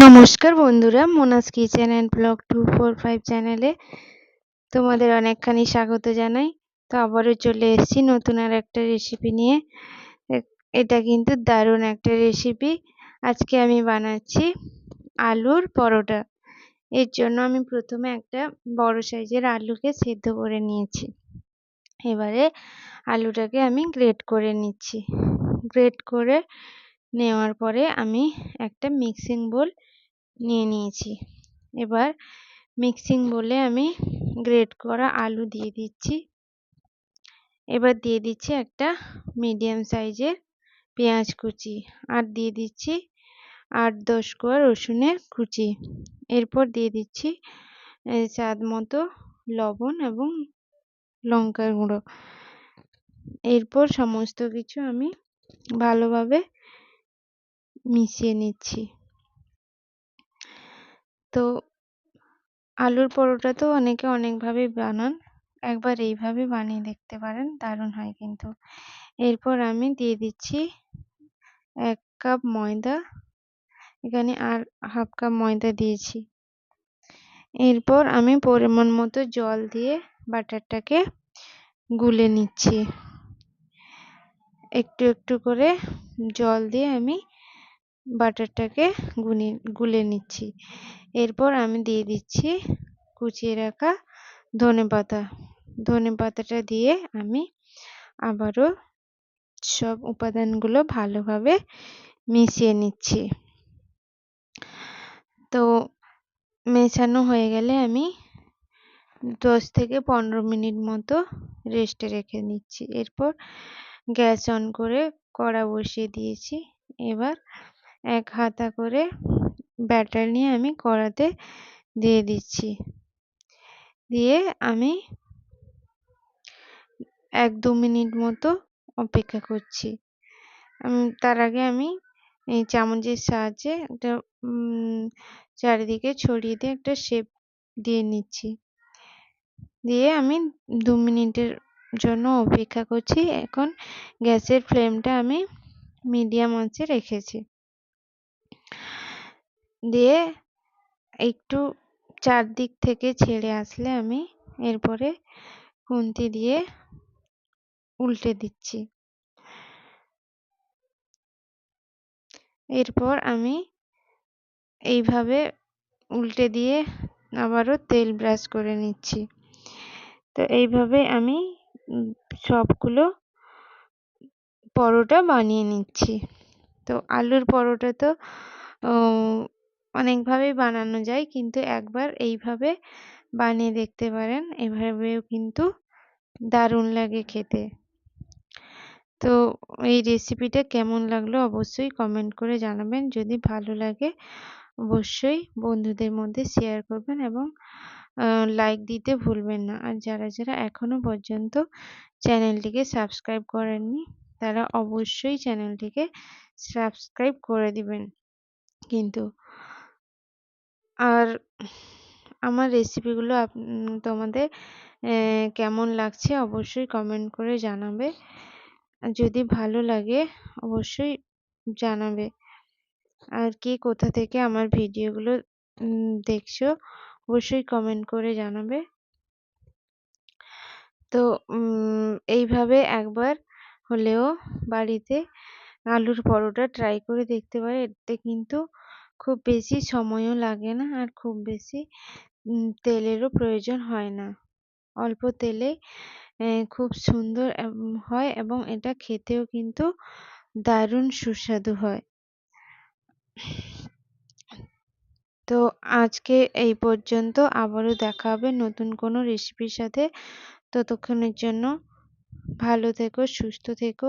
নমস্কার বন্ধুরা, Mona's kitchen and blog two four five চ্যানেলে তোমাদের অনেকখানি স্বাগত জানাই। তো আবারও চলে এসেছি নতুন আর একটা রেসিপি নিয়ে। এটা কিন্তু দারুণ একটা রেসিপি আজকে আমি বানাচ্ছি আলুর পরোটা। এর জন্য আমি প্রথমে একটা বড় সাইজের আলুকে সেদ্ধ করে নিয়েছি। এবারে আলুটাকে আমি গ্রেট করে নিচ্ছি। গ্রেট করে নেওয়ার পরে আমি একটা মিক্সিং বোল নিয়ে নিয়েছি। এবার মিক্সিং বোলে আমি গ্রেট করা আলু দিয়ে দিচ্ছি। এবার দিয়ে দিচ্ছি একটা মিডিয়াম সাইজের পেঁয়াজ কুচি আর দিয়ে দিচ্ছি আট দশ কোয়া রসুনের কুচি। এরপর দিয়ে দিচ্ছি স্বাদ মতো লবণ এবং লঙ্কার গুঁড়ো। এরপর সমস্ত কিছু আমি ভালোভাবে মিশিয়ে নিচ্ছি। তো আলুর পরোটা তো অনেকে অনেকভাবেই বানান। একবার এইভাবে বানিয়ে দেখতে পারেন, দারুণ হয় কিন্তু। এরপর আমি দিয়ে দিচ্ছি এক কাপ ময়দা। এখানে আর হাফ কাপ ময়দা দিয়েছি। এরপর আমি পরিমাণ মতো জল দিয়ে বাটারটাকে গুলে নিচ্ছি। একটু একটু করে জল দিয়ে আমি বাটারটাকে গুনি, গুলে নিচ্ছি। এরপর আমি দিয়ে দিচ্ছি কুচিয়ে রাখা ধনে পাতা। ধনে পাতাটা দিয়ে আমি আবারও সব উপাদানগুলো ভালোভাবে মিশিয়ে নিচ্ছি। তো মেশানো হয়ে গেলে আমি দশ থেকে পনেরো মিনিট মতো রেস্টে রেখে নিচ্ছি। এরপর গ্যাস অন করে কড়া বসিয়ে দিয়েছি। এবার এক হাতা করে ব্যাটার নিয়ে আমি কড়াতে দিয়ে দিচ্ছি। দিয়ে আমি এক দু মিনিট মতো অপেক্ষা করছি। তার আগে আমি এই চামচের সাহায্যে একটা চারিদিকে ছড়িয়ে দিয়ে একটা শেপ দিয়ে নিচ্ছি। দিয়ে আমি দু মিনিটের জন্য অপেক্ষা করছি। এখন গ্যাসের ফ্লেমটা আমি মিডিয়াম আঁচে রেখেছি। দিয়ে একটু চারদিক থেকে ছেড়ে আসলে আমি এরপরে খুন্তি দিয়ে উল্টে দিচ্ছি। এরপর আমি এইভাবে উল্টে দিয়ে আবারও তেল ব্রাশ করে নিচ্ছি। তো এইভাবে আমি সবগুলো পরোটা বানিয়ে নিচ্ছি। তো আলুর পরোটা তো অনেকভাবেই বানানো যায়। কিন্তু একবার এইভাবে বানিয়ে দেখতে পারেন, এভাবেও কিন্তু দারুণ লাগে খেতে। তো এই রেসিপিটা কেমন লাগল অবশ্যই কমেন্ট করে জানাবেন। যদি ভালো লাগে অবশ্যই বন্ধুদের মধ্যে শেয়ার করবেন এবং লাইক দিতে ভুলবেন না। আর যারা যারা এখনও পর্যন্ত চ্যানেলটিকে সাবস্ক্রাইব করেননি, তারা অবশ্যই চ্যানেলটিকে সাবস্ক্রাইব করে দিবেন। কিন্তু। আর আমার রেসিপিগুলো আপ তোমাদের কেমন লাগছে অবশ্যই কমেন্ট করে জানাবে। যদি ভালো লাগে অবশ্যই জানাবে। আর কে কোথা থেকে আমার ভিডিওগুলো দেখছ অবশ্যই কমেন্ট করে জানাবে। তো এইভাবে একবার হলেও বাড়িতে আলুর পরোটা ট্রাই করে দেখতে পারে। এতে কিন্তু খুব বেশি সময়ও লাগে না আর খুব বেশি তেলেরও প্রয়োজন হয় না। অল্প তেলে খুব সুন্দর হয় এবং এটা খেতেও কিন্তু দারুণ সুস্বাদু হয়। তো আজকে এই পর্যন্ত আবারও দেখা হবে নতুন কোনো রেসিপির সাথে। ততক্ষণের জন্য ভালো থেকো, সুস্থ থেকো।